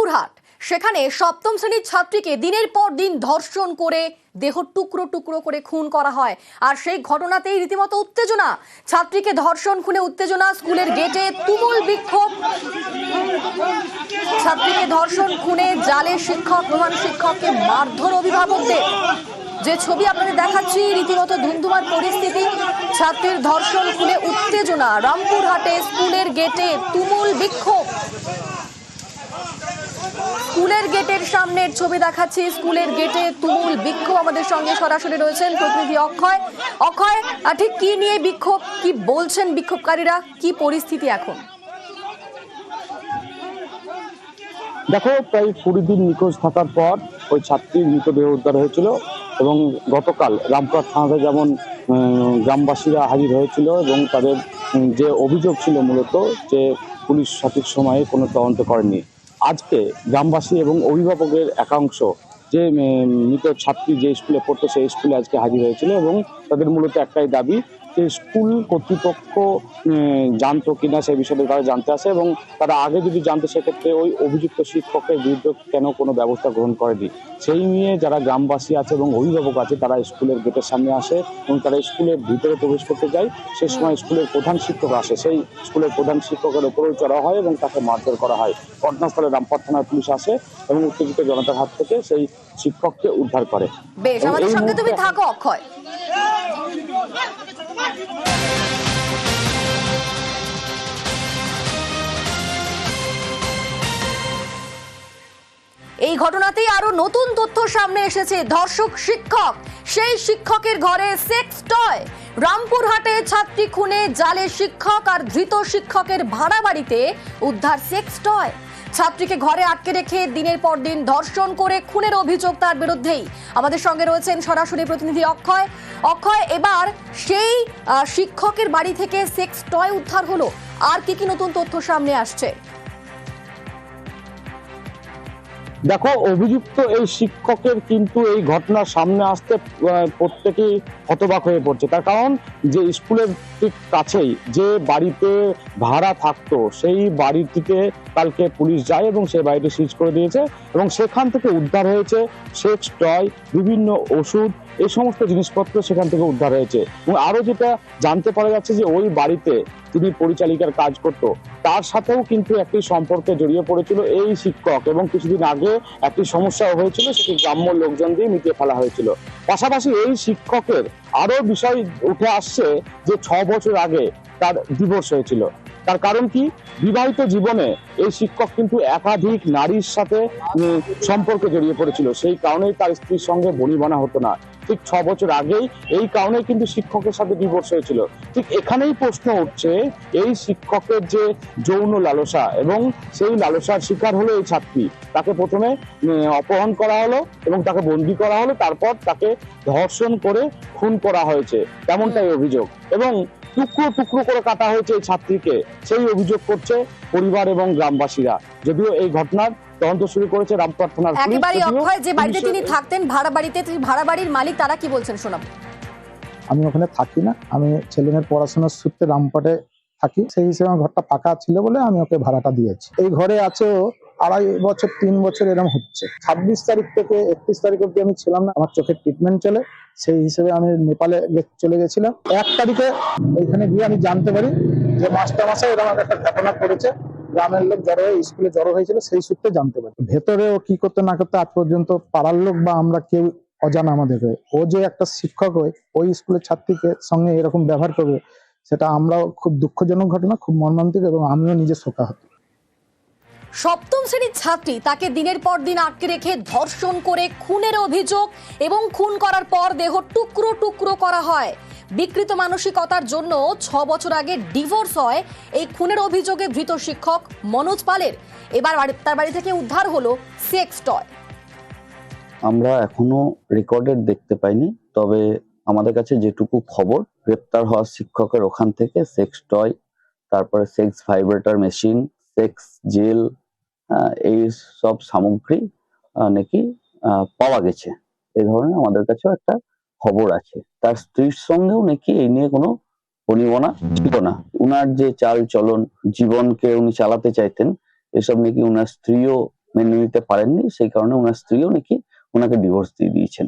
রামপুরহাট সেখানে সপ্তম শ্রেণির ছাত্রীকে দিনের পর দিন ধর্ষণ করে দেহ টুকরো টুকরো করে খুন করা হয়। আর সেই ঘটনাতেই রীতিমতো উত্তেজনা। ছাত্রীকে ধর্ষণ, খুনে উত্তেজনা, স্কুলের গেটে তুমুল বিক্ষোভ। ছাত্রীকে ধর্ষণ, খুনে জালে শিক্ষক প্রধান শিক্ষককে মারধর অভিভাবকদের। যে ছবি আপনাদের দেখাচ্ছি, রীতিমতো ধুমধুমার পরিস্থিতি। ছাত্রীর ধর্ষণ, খুনে উত্তেজনা। রামপুরহাটে স্কুলের গেটে তুমুল বিক্ষোভ। স্কুলের গেটের সামনের ছবি দেখাচ্ছি। স্কুলের গেটে তুমুল বিক্ষোভ আমাদের সঙ্গে সরাসরি রয়েছেন প্রতিনিধি অক্ষয়। অক্ষয় ঠিক কি নিয়ে বিক্ষোভ? কি বলছেন বিক্ষোভকারীরা? কি পরিস্থিতি এখন? দেখো, প্রায় কুড়ি দিন নিখোঁজ থাকার পর ওই ছাত্রীর মৃতদেহ উদ্ধার হয়েছিল এবং গতকাল রামপুরহাট থানাতে যেমন গ্রামবাসীরা হাজির হয়েছিল এবং তাদের যে অভিযোগ ছিল মূলত যে পুলিশ সঠিক সময়ে কোনো তদন্ত করেনি আজকে গ্রামবাসী এবং অভিভাবকের একাংশ যে মৃত ছাত্রী যে স্কুলে পড়তো, সেই স্কুলে আজকে হাজির হয়েছিল এবং তাদের মূলত একটাই দাবি যে স্কুল কর্তৃপক্ষ জানতো কিনা সেই বিষয়ে তারা জানতে আসে এবং তারা আগে যদি জানতো সেক্ষেত্রে ওই অভিযুক্ত শিক্ষকের বিরুদ্ধে কেন কোনো ব্যবস্থা গ্রহণ করেনি। সেই নিয়ে যারা গ্রামবাসী আছে এবং অভিভাবক আছে তারা স্কুলের গেটের সামনে আসে এবং তারা স্কুলের ভিতরে প্রবেশ করতে যায়। সে সময় স্কুলের প্রধান শিক্ষক আসে। সেই স্কুলের প্রধান শিক্ষকের উপরেও চড়া হয় এবং তাকে মারধর করা হয়। ঘটনাস্থলে রামপাট থানার পুলিশ আসে এবং উত্তেজিত জনতার হাত থেকে সেই শিক্ষককে উদ্ধার করে। বেশ আমাদের সঙ্গে তুমি থাকো অক্ষয়। এই ঘটনাতেই আরও নতুন তথ্য সামনে এসেছে। ধর্ষক শিক্ষক সেই শিক্ষকের ঘরে সেক্স টয় রামপুরহাটে ছাত্রী খুনে জালে শিক্ষক আর ধৃত শিক্ষকের ভাড়া বাড়িতে উদ্ধার সেক্স টয়। ছাত্রীকে ঘরে আটকে রেখে দিনের পর দিন ধর্ষণ করে খুনের অভিযোগ তার বিরুদ্ধেই। আমাদের সঙ্গে রয়েছেন সরাসরি প্রতিনিধি অক্ষয়। অক্ষয়, এবার সেই শিক্ষকের বাড়ি থেকে সেক্স টয় উদ্ধার হলো। আর কি কি নতুন তথ্য সামনে আসছে? দেখো, অভিযুক্ত এই শিক্ষকের কিন্তু এই ঘটনার সামনে আসতে প্রত্যেকেই হতবাক হয়ে পড়ছে। তার কারণ, যে স্কুলের ঠিক কাছেই যে বাড়িতে ভাড়া থাকতো, সেই বাড়িটিতে কালকে পুলিশ যায় এবং সেই বাড়িটি সিজ করে দিয়েছে এবং সেখান থেকে উদ্ধার হয়েছে সেক্স টয়, বিভিন্ন ওষুধ, এই সমস্ত জিনিসপত্র সেখান থেকে উদ্ধার হয়েছে। এবং আরও যেটা জানতে পারা যাচ্ছে যে ওই বাড়িতে তিনি পরিচালিকার কাজ করত তার সাথেও কিন্তু একটি সম্পর্কে জড়িয়ে পড়েছিল এই শিক্ষক এবং কিছুদিন আগে একটি সমস্যা হয়েছিল, সেটি গ্রাম্য লোকজন দিয়ে মিটিয়ে ফেলা হয়েছিল। পাশাপাশি এই শিক্ষকের আরও বিষয় উঠে আসছে যে ছ বছর আগে তার ডিভোর্স হয়েছিল। তার কারণ কি? বিবাহিত জীবনে এই শিক্ষক কিন্তু একাধিক নারীর সাথে সম্পর্কে জড়িয়ে পড়েছিল। সেই কারণেই তার স্ত্রীর সঙ্গে বনিবনা হতো না। ঠিক ছ বছর আগেই এই কারণেই কিন্তু শিক্ষকের সাথে ডিভোর্স হয়েছিল। ঠিক এখানেই প্রশ্ন উঠছে এই শিক্ষকের যে যৌন লালসা এবং সেই লালসার শিকার হলো এই ছাত্রী। তাকে প্রথমে অপহরণ করা হলো এবং তাকে বন্দি করা হলো তারপর তাকে ধর্ষণ করে খুন করা হয়েছে। তেমনটাই অভিযোগ। এবং টুকরো টুকরো করে কাটা হয়েছে এই ছাত্রীকে। সেই অভিযোগ করছে পরিবার এবং গ্রামবাসীরা। যদিও এই ঘটনার তদন্ত শুরু করেছে রামপুরহাট থানার পুলিশ, একেবারে অক্ষয় যে বাড়িতে তিনি থাকতেন ভাড়া বাড়িতে ভাড়া বাড়ির মালিক তারা কি বলছেন শোনাবো? আমি ওখানে থাকি না। আমি ছেলেমেয়ের পড়াশোনার সূত্রে রামপাটে থাকি। সেই হিসেবে আমার ঘরটা ফাঁকা ছিল বলে আমি ওকে ভাড়াটা দিয়েছি। এই ঘরে আছে আড়াই বছর তিন বছর এরকম হচ্ছে। ছাব্বিশ তারিখ থেকে একত্রিশ তারিখ অব্দি আমি ছিলাম না। আমার চোখের ট্রিটমেন্ট চলে। সেই হিসেবে আমি নেপালে চলে গেছিলাম। এক তারিখে ওইখানে গিয়ে আমি জানতে পারি যে মাস্টার মাসে এরকম একটা ঘটনা করেছে। গ্রামের লোক জড়ো হয়ে স্কুলে জড়ো হয়েছিল, সেই সূত্রে জানতে পারি। ভেতরে ও কি করতে না করতে আজ পর্যন্ত পাড়ার লোক বা আমরা কেউ অজানা আমাদেরকে ও যে একটা শিক্ষক হয়ে, ওই স্কুলের ছাত্রীকে সঙ্গে এরকম ব্যবহার করবে, সেটা আমরাও খুব দুঃখজনক ঘটনা, খুব মর্মান্তিক এবং আমিও নিজে শোকাহত। সপ্তম শ্রেণির ছাত্রী তাকে দিনের পর দিন আটকে রেখে ধর্ষণ করে খুনের অভিযোগ এবং খুন করার পর দেহ টুকরো টুকরো করা হয়। বিকৃত মানসিকতার জন্য ছ বছর আগে ডিভোর্স হয় এই খুনের অভিযোগে ধৃত শিক্ষক মনোজ পালের। এবার তার বাড়ি থেকে উদ্ধার হলো সেক্স টয়। আমরা এখনও রেকর্ডেড দেখতে পাইনি, তবে আমাদের কাছে যেটুকু খবর, গ্রেপ্তার হওয়া শিক্ষকের ওখান থেকে সেক্স টয়, তারপরে sex vibrator machine, sex gel এই সব সামগ্রী নাকি পাওয়া গেছে। এই ধরনের আমাদের কাছেও একটা খবর আছে। তার স্ত্রীর সঙ্গেও নাকি এই নিয়ে কোনো বনিবনা ছিল না। উনার যে চাল চলন জীবনকে উনি চালাতে চাইতেন এসব নাকি উনার স্ত্রীও মেনে নিতে পারেননি। সেই কারণে উনার স্ত্রীও নাকি ওনাকে ডিভোর্স দিয়ে দিয়েছেন।